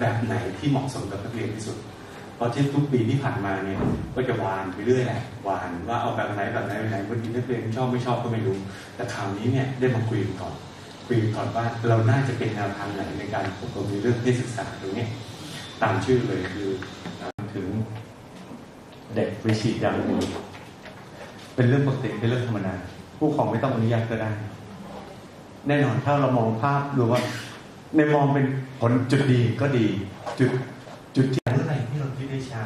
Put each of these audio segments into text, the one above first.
แบบไหนที่เหมาะสมกับนักเรียนที่สุดเพราะที่ทุกปีที่ผ่านมาเนี่ยก็จะวานไปเรื่อยแหละวานว่าเอาแบบไหนแบบไหนแบบไหนบางทีนักเรียนชอบไม่ชอบก็ไม่รู้ แต่คราวนี้เนี่ยได้มาคุยกันก่อนคุยกันก่อนว่าเราน่าจะเป็นแนวทางไหนในการอบรมในเรื่องเพศศึกษาตรงนี้ตามชื่อเลยคือถึงเด็กวิชิตยังเป็นเรื่องปกติเป็นเรื่องธรรมดาผู้ปกครองไม่ต้องอนุญาตก็ได้ แน่นอนถ้าเรามองภาพดูว่า ในมองเป็นผลจุดดีก็ดี จุดจุดที่เมื่อไหร่ที่เราคิดได้ช้า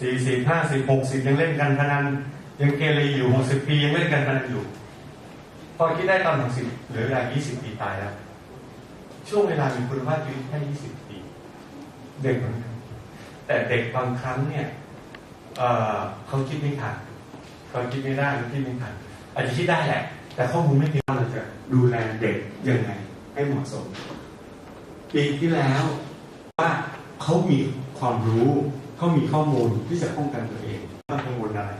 สี่สิบห้าสิบหกสิบยังเล่นกันพนันยังเกเรอยู่หกสิบปียังเล่นกันพนันอยู่ พอคิดได้ตอนหกสิบเหลือเวลายี่สิบปีตายแล้ว ช่วงเวลามีคุณภาพชีวิตแค่ยี่สิบปี เด็กเหมือนกันแต่เด็กบางครั้งเนี่ยเอ่อเขาคิดไม่ทันเขาคิดไม่ได้เขาคิดไม่ทันอาจจะคิดได้แหละ แต่ข้อมูลไม่เพียงพอเราจะดูแลเด็กยังไง ให้เหมาะสม ปีที่แล้วว่าเขามีความรู้เขามีข้อมูลที่จะป้องกันตัวเองต้องกังวลอะไร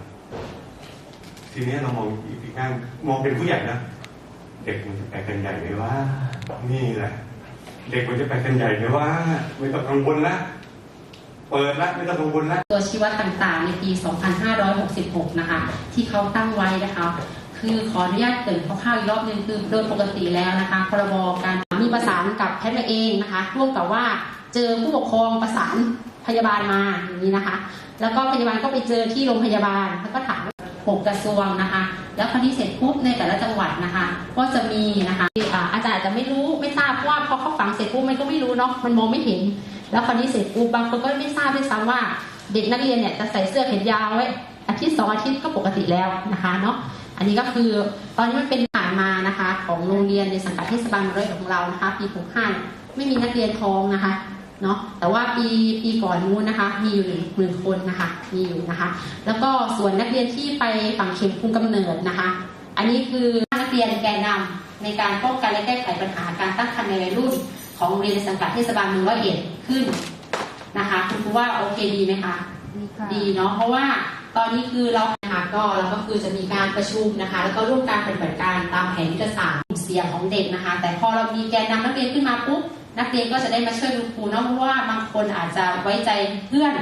ทีนี้เรามองอีกทีข้างมองเป็นผู้ใหญ่นะ เด็กมันจะไปกันใหญ่เลยว่า นี่แหละ เด็กมันจะไปกันใหญ่เลยว่า ไม่ต้องกังวลละเปิดละไม่ต้องกังวลละตัวชี้วัดต่างๆ ในปี 2566 นะคะ ที่เขาตั้งไว้นะคะ คือขออนุญาตเกรินคร่าวๆอีกรอบหนึงคือโดยปกติแล้วนะคะพรบการมีประสานกับแพทย์เองนะคะร่วมกับว่าเจอผู้ปกครองประสานพยาบาลมาอย่างนี้นะคะ แล้วก็พยาบาลก็ไปเจอที่โรงพยาบาลแล้วก็ถามหกกระทรวงนะคะ แล้วคราวนี้เสร็จปุ๊บในแต่ละจังหวัดนะคะ ก็จะมีนะคะอาจารย์อาจจะไม่รู้ไม่ทราบว่าพอเขาฝังเสร็จปุ๊บมันก็ไม่รู้เนาะมันมองไม่เห็น แล้วคราวนี้เสร็จปุ๊บบางคนก็ไม่ทราบด้วยซ้ำว่า เด็กนักเรียนเนี่ยจะใส่เสื้อแขนยาวไว้อาทิตย์สองอาทิตย์ก็ปกติแล้วนะคะเนาะ อันนี้ก็คือตอนนี้มันเป็นผ่านมานะคะของโรงเรียนในสังกัดเทศบาลเมืองร้อยเอ็ดของเรานะคะปี65ไม่มีนักเรียนท้องนะคะเนาะแต่ว่าปีปีก่อนนู้นนะคะ มีอยู่หนึ่งหมื่นคนนะคะมีอยู่นะคะ แล้วก็ส่วนนักเรียนที่ไปฝังเข็มคุมกำเนิดนะคะ อันนี้คือนักเรียนแกนนำในการป้องกันและแก้ไขปัญหาการตั้งครรภ์ในวัยรุ่น ของโรงเรียนในสังกัดเทศบาลเมืองร้อยเอ็ดขึ้นนะคะ คุณครูว่าโอเคดีไหมคะดีเนาะเพราะว่าตอนนี้คือเรา นะคะก็เราก็คือจะมีการประชุมนะคะ แล้วก็ร่วมการปฏิบัติการตามแผนยุทธศาสตร์เสียงของเด็กนะคะ แต่พอเรามีแกนนำนักเรียนขึ้นมาปุ๊บนักเรียนก็จะได้มาช่วยคุณครูเนาะเพราะว่าบางคนอาจจะไว้ใจเพื่อน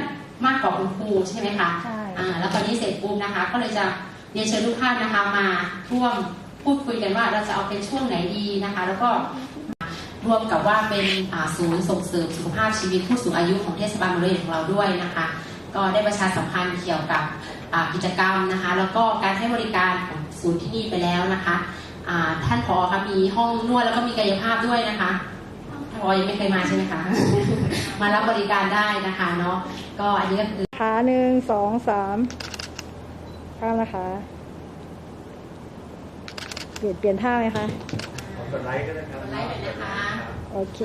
มากกว่าคุณครูใช่ไหมคะใช่อ่าแล้วตอนนี้เสร็จปุ๊บนะคะ ก็เลยจะเรียนเชิญทุกท่านนะคะมาร่วมพูดคุยกันว่าเราจะเอาเป็นช่วงไหนดีนะคะ แล้วก็ร่วมกับว่าเป็นอ่าศูนย์ส่งเสริมสุขภาพชีวิตผู้สูงอายุของเทศบาลเมืองร้อยเอ็ดของเราด้วยนะคะ ก็ได้ประชาสัมพันธ์เกี่ยวกับอ่า กิจกรรมนะคะ แล้วก็การให้บริการของศูนย์ที่นี่ไปแล้วนะคะอ่าท่านพอคะมีห้องนวดแล้วก็มีกายภาพด้วยนะคะท่านพอยังไม่เคยมาใช่ไหมคะ มารับบริการได้นะคะเนาะก็อันนี้ก็คือขาหนึ่งสองสามข้ามนะคะ เปลี่ยนเปลี่ยนท่าไหมคะกดไลค์ก็ได้ครับไลฟ์เลยนะคะ โอเค